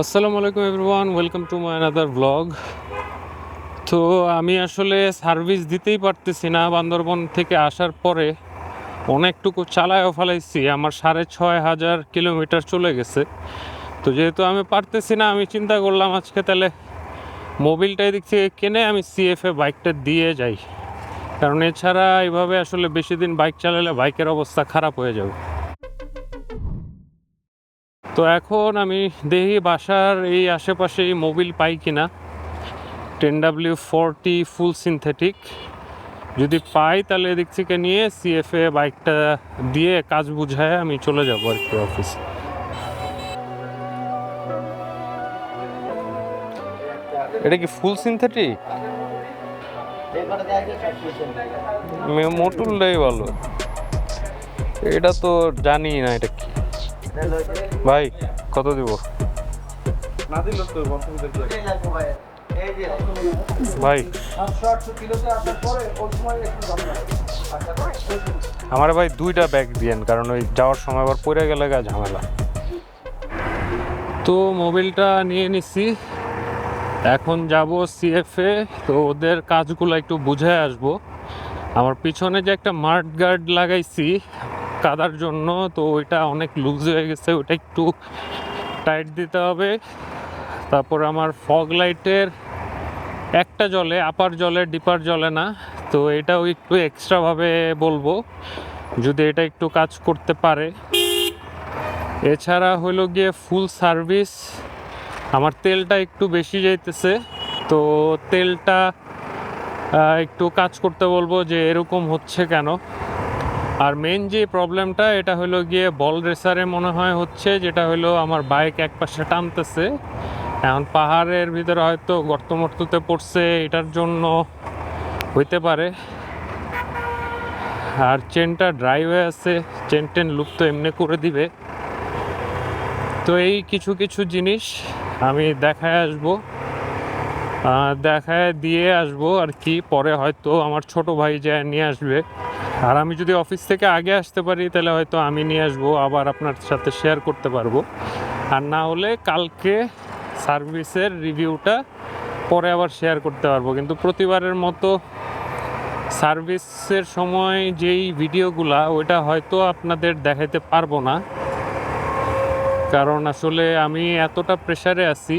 আসসালামু আলাইকুম everyone, welcome to my another blog. তো আমি আসলে সার্ভিস দিতেই পারতেছি না, বান্দরবন থেকে আসার পরে অনেকটুকু চালায়ও ফেলাইছি। আমার সাড়ে ছয় হাজার কিলোমিটার চলে গেছে। তো যেহেতু আমি পারতেছি না, আমি চিন্তা করলাম আজকে তাহলে মোবিলটা এদিক থেকে কিনে আমি সিএফএ বাইকটা দিয়ে যাই। কারণ এছাড়া এইভাবে আসলে বেশি দিন বাইক চালালে বাইকের অবস্থা খারাপ হয়ে যাবে। তো এখন আমি দেখি বাসার এই আশেপাশে এই মোবিল পাই কিনা। Ten W forty full synthetic যদি পাই তাহলে এদিক থেকে নিয়ে সিএফএ বাইকটা দিয়ে কাজ বুঝায় আমি চলে যাব আর কি অফিসে এটা কি ফুল সিনথেটিক মোটুলটাই ভালো। এটা তো জানি না এটা কি। ভাই কত দিব? না দিল তো বন্ধুদের ভাই। আমার ভাই দুইটা ব্যাগ দিয়েন কারণ ওই যাওয়ার সময় আবার পড়ে গেলে গা ঝামেলা। তো মোবিলটা নিয়ে নিছি এখন যাব সিএফএ তো ওদের কাজগুলো একটু বুঝে আসব। আমার পিছনে যে একটা মার্ট গার্ড লাগাইছি কাদার জন্য, তো ওইটা অনেক লুজ হয়ে গেছে ওটা একটু টাইট দিতে হবে। তারপর আমার ফগ লাইটের একটা জলে আপার জলে ডিপার জলে না, তো এটাও একটু এক্সট্রাভাবে বলব, যদি এটা একটু কাজ করতে পারে। এছাড়া হলো গিয়ে ফুল সার্ভিস আমার তেলটা একটু বেশি যাইতেছে, তো তেলটা একটু কাজ করতে বলব যে এরকম হচ্ছে কেন। আর মেন যে প্রবলেমটা এটা হলো গিয়ে বল রেসারে মনে হয় হচ্ছে যেটা হলো আমার বাইক এক পাশে টানতেছে। এখন পাহাড়ের ভিতরে হয়তো গর্ত মর্ততে পড়ছে, এটার জন্য হইতে পারে। আর চেনটা ড্রাই হয়ে আছে চেন টেন লুপ তো এমনি করে দিবে। তো এই কিছু কিছু জিনিস আমি দেখায় আসব। দেখায় দিয়ে আসব আর কি, পরে হয়তো আমার ছোট ভাই যায় নিয়ে আসবে। আর আমি যদি অফিস থেকে আগে আসতে পারি, তাহলে হয়তো আমি নিয়ে আসব, আবার আপনার সাথে শেয়ার করতে পারব। আর না হলে কালকে সার্ভিসের রিভিউটা পরে আবার শেয়ার করতে পারব। কিন্তু প্রতিবারের মতো সার্ভিসের সময় যেই ভিডিওগুলা, ওইটা হয়তো আপনাদের দেখাতে পারব না। কারণ আসলে আমি এতটা প্রেশারে আছি,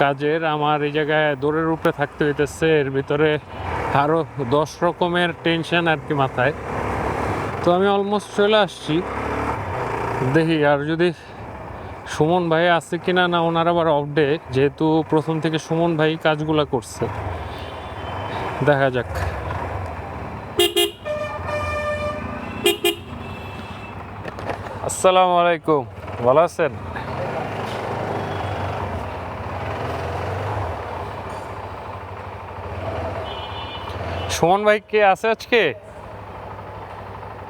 কাজের আমার এই জায়গায় দৌড়ের উপরে থাকতে হইতেছে, এর ভিতরে আরও দশ রকমের টেনশন আর কি মাথায়। তো আমি অলমোস্ট চলে আসছি। দেখি, আর যদি সুমন ভাই আছে কিনা না, ওনার আবার অফ ডে যেহেতু প্রথম থেকে সুমন ভাই কাজগুলা করছে। দেখা যাক। আসসালামু আলাইকুম, ভালো আছেন? সুমন ভাই কে আছে আজকে?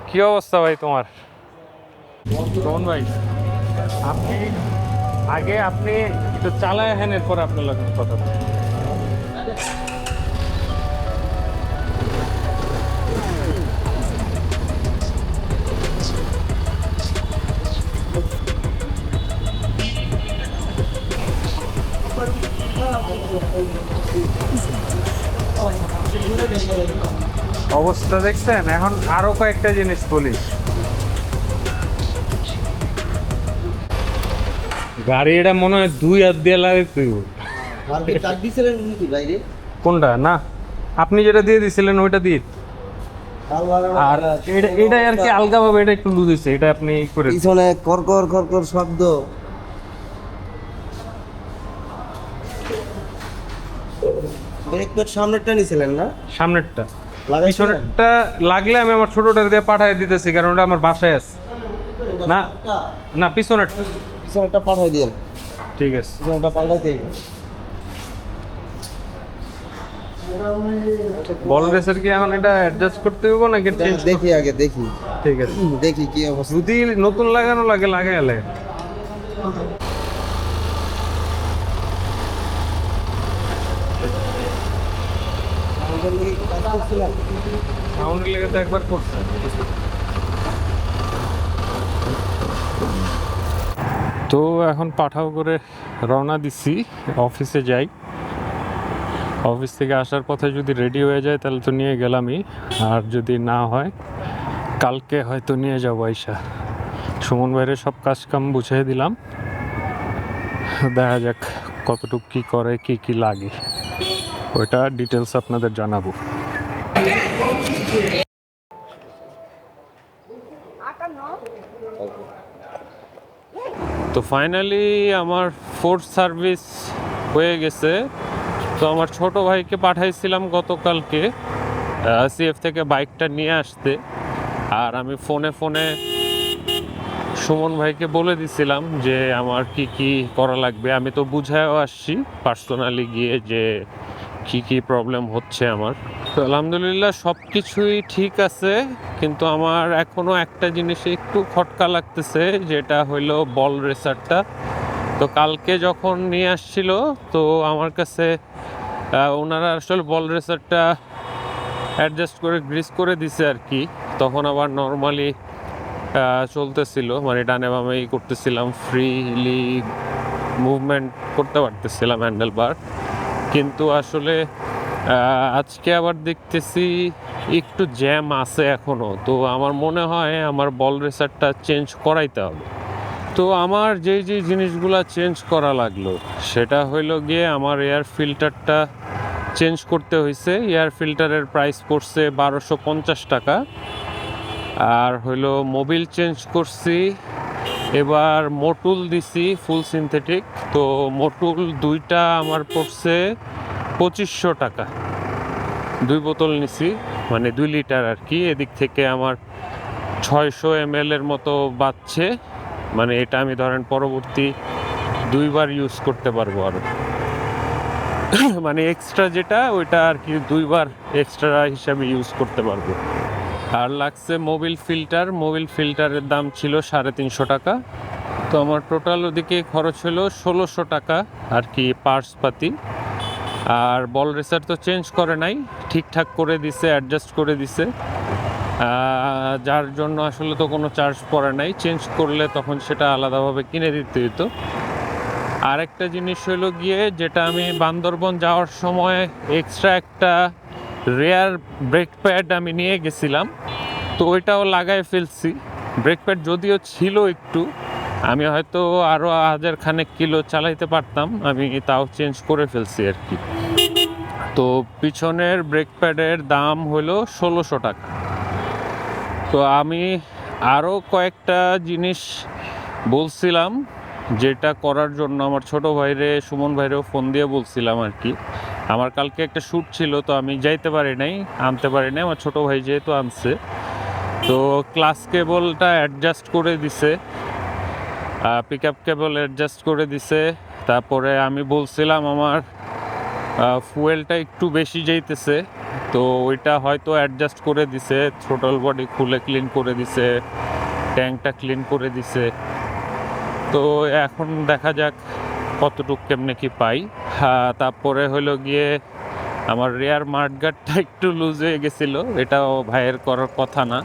কি অবস্থা ভাই তোমার? সুমন ভাই, আপনি আগে আপনি একটু চালায় হেন এরপর আপনার কথা অবস্থা দেখছেন? এখন আরও কয়েকটা জিনিস বলি। গাড়ি এটা মনে হয় দুই হাত দিয়ে লাগে তুই কোনটা? না। আপনি যেটা দিয়ে দিছিলেন ওইটা দিয়ে। আর এটা এটা আর কি আলগা ভাবে এটা একটু লুজ হয়েছে এটা আপনি করে পিছনে কর্কর কর্কর শব্দ। ব্রেক প্যাড সামনেরটা নিছিলেন না? সামনেরটা। পিছনেরটা লাগলে আমি আমার ছোটটা দিয়ে পাঠিয়ে দিতেছি কারণ ওটা আমার বাসায় আছে। না না পিছনেরটা। পিছনেরটা পাঠাই দিন ঠিক আছে। পিছনেরটা পাল্টাইতে বল রেসের কি এখন এটা অ্যাডজাস্ট করতে হবে নাকি চেঞ্জ দেখি আগে দেখি। ঠিক আছে। দেখি কি অবস্থা। যদি নতুন লাগানো লাগে লাগাইলে সাউন্ড লেগে তো একবার করছে। তো এখন পাঠাও করে রওনা দিচ্ছি অফিসে যাই। অফিস থেকে আসার পথে যদি রেডি হয়ে যায় তাহলে তো নিয়ে গেলামই। আর যদি না হয় কালকে হয়তো নিয়ে যাব আইসা। সুমন ভাইয়ের সব কাজ কাম বুঝিয়ে দিলাম। দেখা যাক কতটুকু কি করে কি কি লাগে। ওইটা ডিটেলস আপনাদের জানাব। তো ফাইনালি আমার ফোর্থ সার্ভিস হয়ে গেছে। তো আমার ছোট ভাইকে পাঠাইছিলাম গতকালকে সিএফ থেকে বাইকটা নিয়ে আসতে। আর আমি ফোনে ফোনে সুমন ভাইকে বলে দিছিলাম যে, আমার কি কি করা লাগবে? আমি তো বুঝায়ও আসছি পার্সোনালি গিয়ে যে কি কি প্রবলেম হচ্ছে আমার? তো আলহামদুলিল্লাহ সব কিছুই ঠিক আছে, কিন্তু আমার এখনও একটা জিনিসে একটু খটকা লাগতেছে, যেটা হইল বল রেসারটা তো কালকে যখন নিয়ে আসছিল, তো আমার কাছে ওনারা আসলে বল রেসারটা অ্যাডজাস্ট করে গ্রিস করে দিছে আর কি। তখন আবার নর্মালি চলতেছিল মানে ডানে বামে ই করতেছিলাম ফ্রিলি মুভমেন্ট করতে পারতেছিলাম হ্যান্ডেল বার কিন্তু আসলে আজকে আবার দেখতেছি একটু জ্যাম আছে এখনও তো আমার মনে হয় আমার বল রেসারটা চেঞ্জ করাইতে হবে। তো আমার যেই যেই জিনিসগুলো চেঞ্জ করা লাগল, সেটা হইল গিয়ে আমার এয়ার ফিল্টারটা চেঞ্জ করতে হয়েছে এয়ার ফিল্টারের প্রাইস পড়ছে বারোশো পঞ্চাশ টাকা। আর হইল মোবিল চেঞ্জ করছি এবার মোটুল দিছি ফুল সিনথেটিক। তো মোটুল দুইটা আমার পড়ছে পঁচিশশো টাকা। দুই বোতল নিছি মানে দুই লিটার আর কি। এদিক থেকে আমার ছয়শো এম এর মতো বাচ্চে মানে এটা আমি ধরেন পরবর্তী দুইবার ইউজ করতে পারব আরও। মানে এক্সট্রা যেটা, ওইটা আর কি দুইবার এক্সট্রা হিসাবে ইউজ করতে পারব। আর লাগছে মোবিল ফিল্টার। মোবিল ফিল্টারের দাম ছিল সাড়ে তিনশো টাকা। তো আমার টোটাল ওদিকে খরচ হলো ষোলোশো টাকা আর কি পার্স পাতি। আর বল রেসার তো চেঞ্জ করে নাই, ঠিকঠাক করে দিছে অ্যাডজাস্ট করে দিছে। যার জন্য আসলে তো কোনো চার্জ পড়ে নাই। চেঞ্জ করলে তখন সেটা আলাদাভাবে কিনে দিতে হতো আরেকটা জিনিস হলো গিয়ে, যেটা আমি বান্দরবন যাওয়ার সময় এক্সট্রা একটা রেয়ার ব্রেক প্যাড আমি নিয়ে গেছিলাম। তো ওইটাও লাগাই ফেলছি। ব্রেক প্যাড যদিও ছিল একটু, আমি হয়তো আরও হাজার খানেক কিলো চালাইতে পারতাম, আমি তাও চেঞ্জ করে ফেলছি আর কি। তো পিছনের ব্রেক প্যাডের দাম হলো ষোলোশো টাকা। তো আমি আরও কয়েকটা জিনিস বলছিলাম, যেটা করার জন্য আমার ছোট ভাইরে সুমন ভাইরেও ফোন দিয়ে বলছিলাম আর কি। আমার কালকে একটা শ্যুট ছিল, তো আমি যাইতে পারি নাই, আনতে পারি নাই, আমার ছোটো ভাই যেহেতু আনছে। তো ক্লাস কেবলটা অ্যাডজাস্ট করে দিছে পিক আপ কেবল অ্যাডজাস্ট করে দিছে, তারপরে আমি বলছিলাম আমার ফুয়েলটা একটু বেশি যাইতেছে, তো ওইটা হয়তো অ্যাডজাস্ট করে দিছে থ্রোটল বডি খুলে ক্লিন করে দিছে ট্যাঙ্কটা ক্লিন করে দিছে। তো এখন দেখা যাক কতটুক কেমনে কি পাই। তারপরে হলো গিয়ে আমার রেয়ার মার্টগার্ডটা একটু লুজ হয়ে গেছিল, এটাও ভাইয়ের করার কথা না।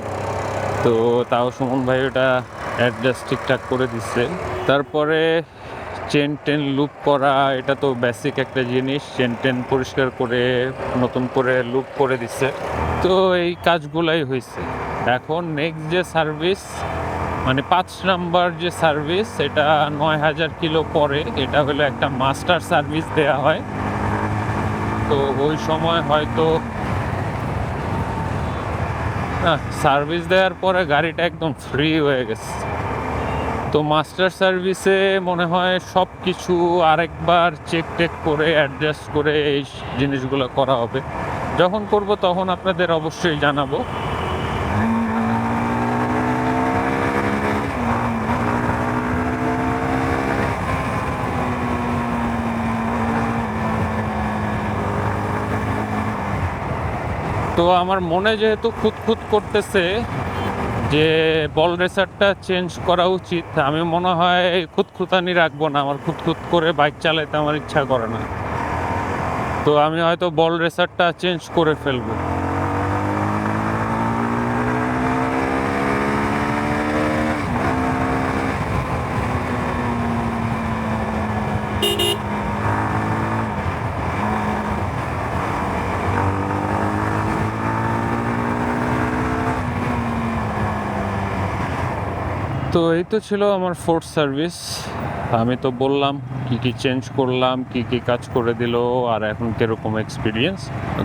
তো তাও সুমন ভাই ওটা অ্যাডজাস্ট ঠিকঠাক করে দিচ্ছে তারপরে চেন টেন লুপ করা, এটা তো বেসিক একটা জিনিস চেন টেন পরিষ্কার করে নতুন করে লুপ করে দিচ্ছে তো এই কাজগুলাই হয়েছে এখন নেক্সট যে সার্ভিস মানে পাঁচ নাম্বার যে সার্ভিস সেটা নয় হাজার কিলো পরে, এটা হলো একটা মাস্টার সার্ভিস দেয়া হয়। তো ওই সময় হয়তো সার্ভিস দেওয়ার পরে গাড়িটা একদম ফ্রি হয়ে গেছে। তো মাস্টার সার্ভিসে মনে হয় সব কিছু আরেকবার চেক টেক করে অ্যাডজাস্ট করে এই জিনিসগুলো করা হবে। যখন করব তখন আপনাদের অবশ্যই জানাব। তো আমার মনে যেহেতু খুঁতখুত করতেছে যে বল রেসারটা চেঞ্জ করা উচিত, আমি মনে হয় খুঁতখুতানি রাখব না, আমার খুঁতখুত করে বাইক চালাইতে আমার ইচ্ছা করে না। তো আমি হয়তো বল রেসারটা চেঞ্জ করে ফেলব। তো এই তো ছিল আমার ফোর্থ সার্ভিস আমি তো বললাম কি কি চেঞ্জ করলাম, কি কি কাজ করে দিল, আর এখন কীরকম এক্সপিরিয়েন্স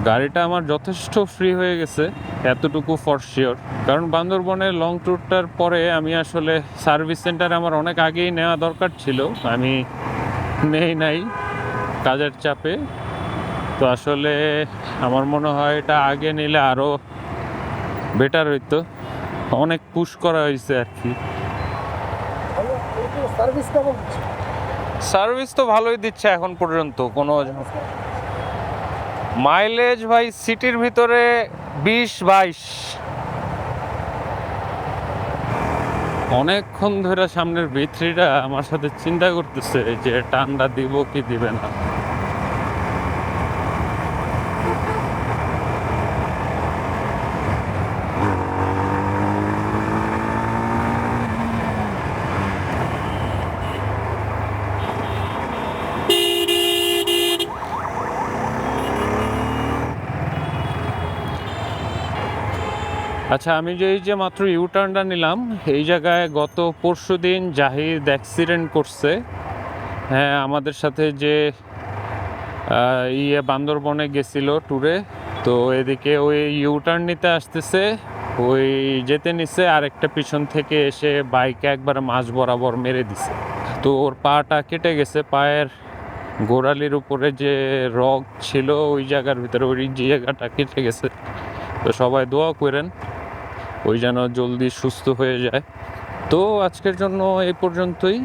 গাড়িটা আমার যথেষ্ট ফ্রি হয়ে গেছে, এতটুকু ফর শিওর কারণ বান্দরবনের লং ট্যুরটার পরে আমি আসলে সার্ভিস সেন্টার আমার অনেক আগেই নেওয়া দরকার ছিল। আমি নেই নাই, কাজের চাপে। তো আসলে আমার মনে হয় এটা আগে নিলে আরও বেটার হইতো। অনেক পুশ করা হয়েছে আর কি। সার্ভিস কেমন সার্ভিস তো ভালোই দিচ্ছে এখন পর্যন্ত কোনো মাইলেজ ভাই সিটির ভিতরে বিশ বাইশ। অনেকক্ষণ ধরে সামনের ভিত্রিটা আমার সাথে চিন্তা করতেছে যে টান্ডা দিব কি দিবে না। আচ্ছা আমি যে এই যে মাত্র ইউটার্নটা নিলাম, এই জায়গায় গত পরশু দিন জাহিদ অ্যাক্সিডেন্ট করছে। হ্যাঁ আমাদের সাথে যে ইয়ে বান্দরবনে গেছিল ট্যুরে তো এদিকে ওই ইউটার্ন নিতে আসতেছে, ওই যেতে নিছে, আরেকটা পিছন থেকে এসে বাইকে একবার মাঝ বরাবর মেরে দিছে। তো ওর পাটা কেটে গেছে, পায়ের গোড়ালির উপরে যে রগ ছিল, ওই জায়গার ভিতরে ওই জায়গাটা কেটে গেছে। তো সবাই দোয়া করেন। ওই যেন জলদি সুস্থ হয়ে যায়। তো আজকের জন্য এই পর্যন্তই।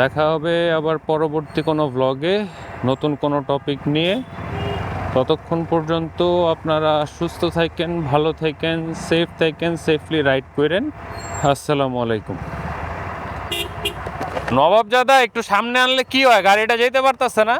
দেখা হবে আবার পরবর্তী কোনো ভ্লগে নতুন কোনো টপিক নিয়ে। ততক্ষণ পর্যন্ত আপনারা সুস্থ থাকেন, ভালো থাকেন সেফ থাকেন সেফলি রাইড করেন। আসসালামু আলাইকুম। নবাব নবাবজাদা, একটু সামনে আনলে কি হয়? গাড়িটা যেতে পারতেছে না।